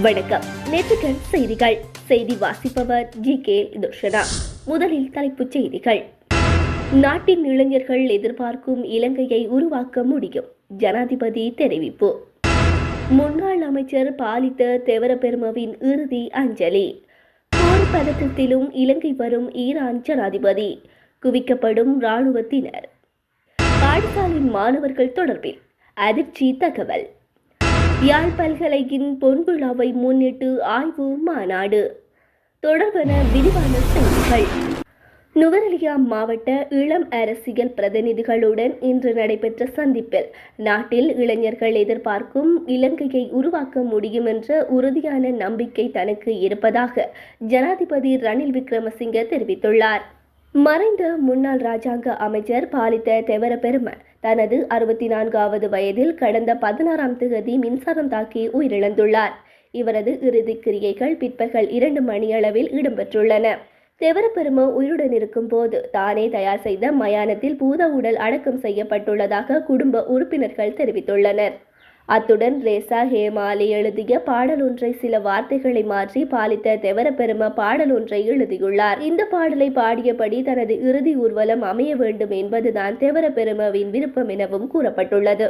வணக்கம். நேற்றுக்கள் செய்திகள். செய்தி வாசிப்பவர் ஜி கே துர்ஷனா. முதலில் தலைப்புச் செய்திகள். நாட்டின் இளைஞர்கள் எதிர்பார்க்கும் இலங்கையை உருவாக்க முடியும். ஜனாதிபதி தெரிவிப்பு. முன்னாள் அமைச்சர் பாலித்த தெவரபெருமவின் இறுதி அஞ்சலி. போர் பதட்டத்திலும் இலங்கை வரும் ஈரான் ஜனாதிபதி. குவிக்கப்படும் இராணுவத்தினர். பாடசாலை மாணவர்கள் தொடர்பில் அதிர்ச்சி தகவல். யாழ் பல்கலையின் பொன்விழாவை முன்னிட்டு ஆய்வு மாநாடு. தொடர்பான விரிவான செய்திகள். நுவரெலியா மாவட்ட இளம் அரசியல் பிரதிநிதிகளுடன் இன்று நடைபெற்ற சந்திப்பில் நாட்டில் இளைஞர்கள் எதிர்பார்க்கும் இலங்கையை உருவாக்க முடியும் என்ற உறுதியான நம்பிக்கை தனக்கு இருப்பதாக ஜனாதிபதி ரணில் விக்ரமசிங்க தெரிவித்துள்ளார். மறைந்த முன்னாள் ராஜாங்க அமைச்சர் பாலித்த தெவர பெரும தனது அறுபத்தி நான்காவது வயதில் கடந்த பதினாறாம் தேதி மின்சாரம் தாக்கி உயிரிழந்துள்ளார். இவரது இறுதிக் கிரியைகள் பிற்பகல் இரண்டு மணியளவில் இடம்பெற்றுள்ளன. தெவரப்பெரும உயிருடன் இருக்கும் போது தானே தயார் செய்த மயானத்தில் பூத உடல் அடக்கம் செய்யப்பட்டுள்ளதாக குடும்ப உறுப்பினர்கள் தெரிவித்துள்ளனர். அத்துடன் ரேசா ஹேமாலி எழுதிய பாடல் ஒன்றை சில வார்த்தைகளை மாற்றி பாலித்த தெவரப்பெரும பாடல் ஒன்றை எழுதியுள்ளார். இந்த பாடலை பாடியபடி தனது இறுதி ஊர்வலம் அமைய வேண்டும் என்பதுதான் தெவரப்பெருமவின் விருப்பம் எனவும் கூறப்பட்டுள்ளது.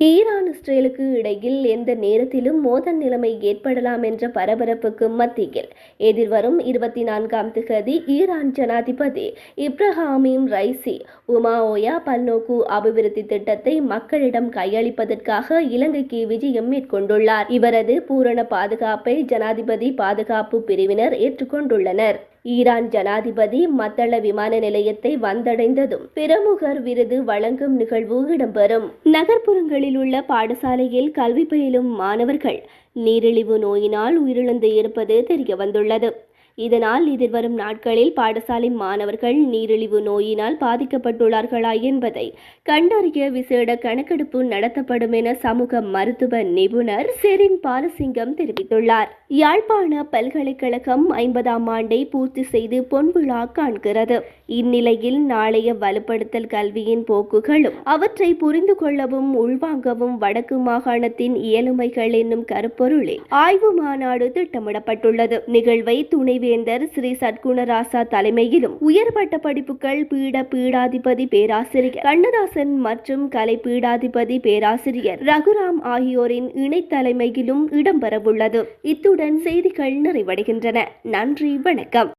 ஈரான் இஸ்ரேலுக்கு இடையில் எந்த நேரத்திலும் மோதல் நிலைமை ஏற்படலாம் என்ற பரபரப்புக்கு மத்தியில் எதிர்வரும் இருபத்தி நான்காம் திகதி ஈரான் ஜனாதிபதி இப்ரஹாமிம் ரைசி உமாஓயா பல்நோக்கு அபிவிருத்தி திட்டத்தை மக்களிடம் கையளிப்பதற்காக இலங்கைக்கு விஜயம் மேற்கொண்டுள்ளார். இவரது பூரண பாதுகாப்பை ஜனாதிபதி பாதுகாப்பு பிரிவினர் ஏற்றுக்கொண்டுள்ளனர். ஈரான் ஜனாதிபதி மத்தள விமான நிலையத்தை வந்தடைந்ததும் பிரமுகர் விருது வழங்கும் நிகழ்வு இடம்பெறும். நகர்ப்புறங்களில் உள்ள பாடசாலையில் கல்வி பயிலும் மாணவர்கள் நீரிழிவு நோயினால் உயிரிழந்து இருப்பது தெரியவந்துள்ளது. இதனால் எதிர்வரும் நாட்களில் பாடசாலை மாணவர்கள் நீரிழிவு நோயினால் பாதிக்கப்பட்டுள்ளார்களா என்பதை கண்டறிய விசேட கணக்கெடுப்பு நடத்தப்படும் என சமூக மருத்துவ நிபுணர் செரின் பாலசிங்கம் தெரிவித்துள்ளார். யாழ்ப்பாண பல்கலைக்கழகம் ஐம்பதாம் ஆண்டை பூர்த்தி செய்து பொன்விழா காண்கிறது. இந்நிலையில் நாளைய வலுப்படுத்தல் கல்வியின் போக்குகளும் அவற்றை புரிந்து கொள்ளவும் உள்வாங்கவும் வடக்கு மாகாணத்தின் இயலுமைகள் என்னும் கருப்பொருளில் ஆய்வு மாநாடு திட்டமிடப்பட்டுள்ளது. நிகழ்வை துணை வேந்தர் ஸ்ரீ சத்குணராசா தலைமையிலும் உயர்பட்ட படிப்புகள் பீட பீடாதிபதி பேராசிரியர் கண்ணதாசன் மற்றும் கலை பீடாதிபதி பேராசிரியர் ரகுராம் ஆகியோரின் இணை தலைமையிலும் இடம்பெறவுள்ளது. இத்துடன் செய்திகள் நிறைவடைகின்றன. நன்றி வணக்கம்.